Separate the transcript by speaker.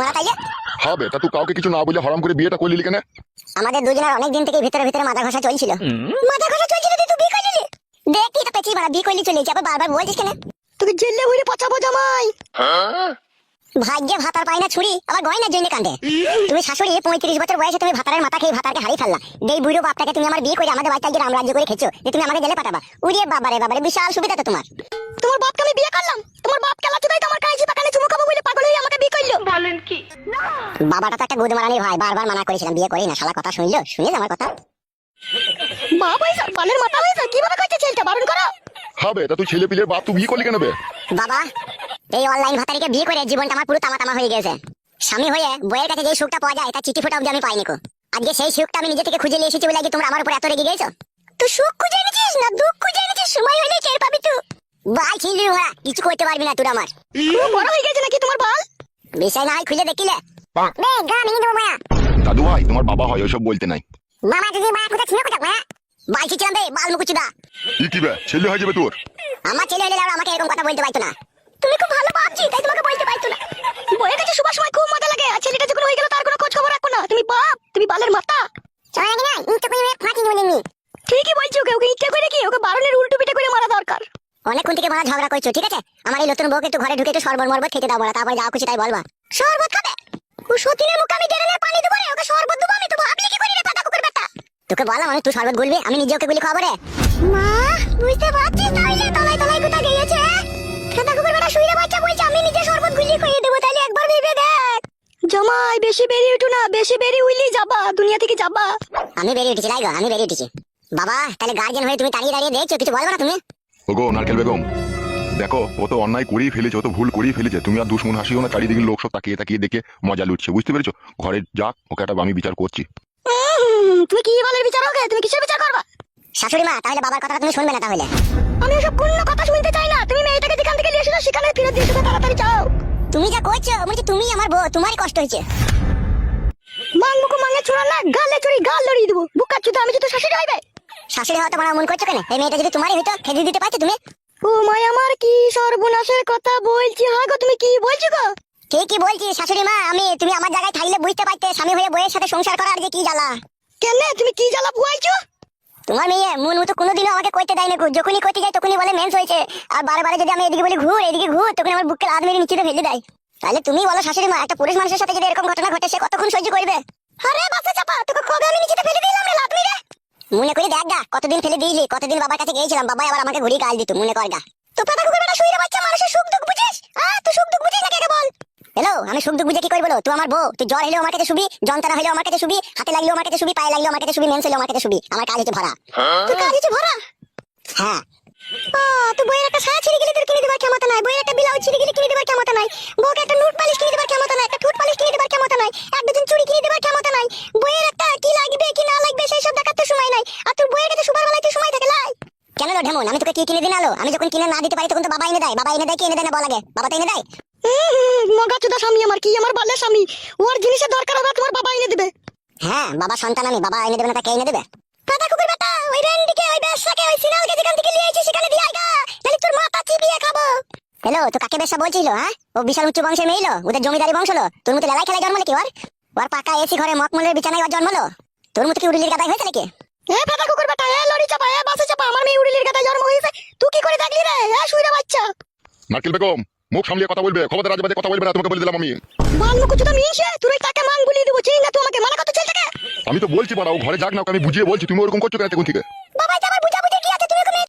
Speaker 1: মারা তাইলে
Speaker 2: হবে তা তুই কাউকে কিছু না বলে হরাম করে বিয়েটা করলি কেন?
Speaker 1: আমাদের দুজনের অনেক দিন থেকে ভিতরে ভিতরে মাথা ঘষা চলছিল। মাথা ঘষা চলছিল তুই বিয়ে করলি দেখি তো পেছি মারা বিয়ে করলি চলে যাবে বারবার বলছিস কেন?
Speaker 3: তোকে জেলে হইলে পচাবো জামাই।
Speaker 1: ভাগ্যে ভাতার পাই না ছুরি আবার গয়নার জন্য কান্দে তুমি শাশুড়ি পঁয়ত্রিশ বছর বয়সে তুমি ভাতারের মাথা খেয়ে ভাতারকে হারিয়ে ফেললা। এই বুড়ো বাপটাকে তুমি আমার বিয়ে করে আমাদের বাড়িতে আজকে রামরাজ্য করে খেছো যে তুমি আমাকে জেলে পাঠাবা। উড়িয়ে বাবারে বাবারে বিশাল সুবিধা তো তোমার।
Speaker 3: তোমার বাপকে আমি বিয়ে করলাম? তোমার বাপ চুদাই তোমার কাছে পাকানে চুমু খাব আমাকে বিয়ে করল।
Speaker 1: বাবাটা তো একটা গুদ মারানি ভাই বারবার মানা করেছিলাম বিয়ে করি না শালা কথা শুনলো? শুনিস আমার কথা?
Speaker 3: বাপ হয়েছে বালের মাথা হয়েছে কীভাবে করছে ছেলেটা? বারণ করো।
Speaker 2: হবে তা তুই ছেলে পিলের বাপ তুই বিয়ে করলি কেন বে?
Speaker 1: বাবা এই অনলাইন ভাতারিকে বিয়ে করে জীবনটা আমার পুরো তামা তামা হয়ে গেছে। স্বামী হয়ে বইয়ের কাছে যে সুখটা পাওয়া যায় তা চিঠি ফোটা অব্দি আমি পাইনি কো। আজকে সেই সুখটা আমি নিজে থেকে খুঁজে নিয়ে এসেছি বলে আজকে তোমরা আমার উপর এত রেগে গেছো? তুই সুখ খুঁজে এনেছিস না দুঃখ খুঁজে এনেছিস? সময় হলে টের পাবি তুই। বাল ছিলি ভরা কিছু করতে পারবি না তুই আমার।
Speaker 3: বড় হয়ে গেছে নাকি তোমার বাল?
Speaker 1: বিষয় না হয় খুঁজে দেখিলে। বে গা মিনি দেবো মায়া।
Speaker 2: দাদু ভাই তোমার বাবা হয় ওইসব বলতে নাই।
Speaker 1: মামা যদি মা কোথা ছিল কোথা মায়া? বাল ছিলাম বে বাল মুকুচুদা।
Speaker 2: ই কি বে ছেলে হয়ে যাবে তোর?
Speaker 1: আমার ছেলে হলে আর আমাকে এরকম কথা বলতে পারতো না। তুমি খুব ভালো ভাবছি তাই তোমাকে বলতে পারতো না।
Speaker 3: বইয়ের কাছে সবার সময় খুব মজা লাগে আর ছেলেটা যখন হয়ে গেল তার কোনো খোঁজ খবর রাখো না। তুমি বাপ তুমি বালের মাথা
Speaker 1: চলে না? ইনটা করে ফাঁকি বলিনি
Speaker 3: ঠিকই বলছি ওকে ওকে ইচ্ছা করে কি? ওকে বারণের উল্টো পিঠে করে মারা দরকার
Speaker 1: অনেকক্ষণ থেকে মারা ঝগড়া করছ ঠিক আছে? আমার এই নতুন বউকে একটু ঘরে ঢুকে একটু শরবত মরবত খেতে দাও বলা তারপরে যাও খুশি তাই বলবা শরবত খাবে? ও সতীনের মুখে আমি ডেরে পানি দেবো রে ওকে শরবত দেবো আমি তো ভাবলি কি করি রে পাতা কুকুর বেটা তোকে বললাম আমি তুই শরবত গুলবি আমি নিজে ওকে গুলি খাব রে। মা বুঝতে পারছিস তাইলে তলায় তলায় কোথা গিয়েছে? খেতা কুকুর বেটা শুইরে বাচ্চা বলছে আমি নিজে শরবত গুলি খাইয়ে দেবো তাহলে একবার ভেবে দেখ।
Speaker 3: জামাই বেশি বেরিয়ে উঠো না বেশি বেরিয়ে উইলি যাবা দুনিয়া থেকে যাবা।
Speaker 1: আমি বেরিয়ে উঠেছি লাইগো আমি বেরিয়ে উঠেছি। বাবা তাহলে গার্জেন হয়ে তুমি দাঁড়িয়ে দাঁড়িয়ে দেখছ কিছু বলব না তুমি?
Speaker 2: ওগো নারকেল বেগম। দেখো ও তো অন্যায় করেই ফেলেছে ও তো ভুল করেই ফেলেছে। তুমি আর দুশ্মন হাসিও না চারিদিকে লোক সব তাকিয়ে তাকিয়ে দেখে মজা লুটছে বুঝতে পেরেছ? ঘরে যাক ওকে একটা আমি বিচার করছি।
Speaker 3: তুমি কি বালের বিচার হবে তুমি কিসের বিচার করবা?
Speaker 1: শাশুড়ি মা তাহলে বাবার কথা তুমি শুনবে না তাহলে।
Speaker 3: আমি ওসব কোনো কথা শুনতে চাই না। তুমি মেয়েটাকে যেখান থেকে নিয়ে এসেছ সেখানে ফিরে দিয়ে এসো তাড়াতাড়ি যাও।
Speaker 1: তুমি যা করছ বলছি তুমি আমার বউ তোমারই কষ্ট হয়েছে।
Speaker 3: মাং মুখো মাঙে ছোড়া না গালে চড়ি গাল লড়িয়ে দেবো। বুকা চুদা আমি যদি শাশুড়ি হইবে?
Speaker 1: শাশুড়ি হওয়া তোমার মন করছ কেন? এই মেয়েটা যদি তোমারই হইতো খেতে দিতে পারছ তুমি?
Speaker 3: ও মাই আমার কি সর্বনাশের কথা বলছি? হ্যাঁ গো তুমি কি বলছো গো?
Speaker 1: ঠিকই বলছি শাশুড়ি মা আমি তুমি আমার জায়গায় থাকলে বুঝতে পারতে স্বামী হয়ে বইয়ের সাথে সংসার করার যে কি জ্বালা।
Speaker 3: কেন? তুমি কি জ্বালা বুয়াইছো
Speaker 1: তোমার মেয়ে মন মতো কোনোদিনও আমাকে করতে দেয় না গো। যখনই করতে যাই তখনই বলে মেন্স হয়েছে। আর বারে যদি আমি এদিকে বলি ঘুর এদিকে ঘুর তখন আমার বুককে হাত মেরে নিচে ফেলে দেয়। তাহলে তুমি বলো শাশুড়ি মা একটা পুরুষ মানুষের সাথে যদি এরকম ঘটনা ঘটে সে কতক্ষণ সহ্য করবে? আরে বাসা চাপা তোকে কবে আমি নিচে ফেলে দিলাম রে লাত মেরে মনে করে দেখ গা কতদিন ফেলে দিয়েছি কতদিন বাবার কাছে গিয়েছিলাম বাবা আবার আমাকে ঘুরিয়ে কাজ দিত মনে কর গা। তো পাতা কুকুর বেটা শুয়ে বাচ্চা মানুষের সুখ দুঃখ বুঝিস? আহ তুই সুখ দুঃখ বুঝিস না কে বল? হ্যালো আমি সুখ দুঃখ বুঝে কি করব তুই আমার বউ তুই জ্বর হলেও আমার কাছে শুবি যন্ত্রণা হলেও আমার কাছে শুবি হাতে লাগলেও আমার কাছে শুবি পায়ে লাগলেও আমার কাছে শুবি মেন্স হলেও আমার কাছে শুবি আমার কাজ হচ্ছে ভরা। তোর কাজ হচ্ছে ভরা? হ্যাঁ। ও তো বইয়ের একটা সায়া ছিঁড়ে গেলে তোর কিনে দেবার ক্ষমতা নাই বইয়ের একটা ব্লাউজ ছিঁড়ে গেলে কিনে দেবার ক্ষমতা নাই বউকে একটা নুট পালিশ কিনে দেবার কেন লো ঢেমন? আমি তোকে কি কিনে দিন আলো? আমি যখন কিনে না দিতে পারি তখন তো বাবা এনে দেয়। বাবা এনে দেয় কি এনে দেয় না বলা লাগে বাবা তো এনে দেয়।
Speaker 3: মগা চুদা স্বামী আমার কি আমার বালের স্বামী? ওর জিনিসের দরকার হবে তোমার বাবা এনে দেবে।
Speaker 1: হ্যাঁ বাবা সন্তান আমি বাবা এনে দেবে না তাকে এনে দেবে? পাতা কুকুর বেটা ওই রেন্ডিকে ওই ব্যবসাকে ওই সিনালকে যেখান থেকে নিয়ে এসেছি সেখানে দিয়ে আইগা তাহলে তোর মাথা চিবিয়ে খাব। হ্যালো তো কাকে ব্যবসা বলছিল হ্যাঁ? ও বিশাল উচ্চ বংশের মেয়েলো ওদের জমিদারি বংশ লো তোর মতো লেলাই খেলায় জন্মলে কি ওর? ওর পাকা এসি ঘরে মকমলের বিছানায় ওর জন্মলো তোর মতো কি উড়িলির গাদাই হয়েছে নাকি?
Speaker 3: এ ফাটা কুকুর বেটা এ লরি চাপা এ বাসে চাপা আমার মেয়ে উড়িলির গাদা জন্ম হয়েছে। তুই কি করে দেখলি রে? এ শুইরা বাচ্চা।
Speaker 2: নারকেল বেগম মুখ সামলিয়ে কথা বলবে খবরদার আজে বাজে কথা বলবে না তোমাকে বলে দিলাম আমি।
Speaker 3: মান মুখ চুদা মিশে তুই তাকে মান গুলিয়ে দেবো চিনি না তুই আমাকে মানা কত চলছে
Speaker 2: আমি তো বলছি বাড়াও ঘরে যাক না আমি বুঝিয়ে বলছি তুমি ওরকম করছ কেন এখন থেকে?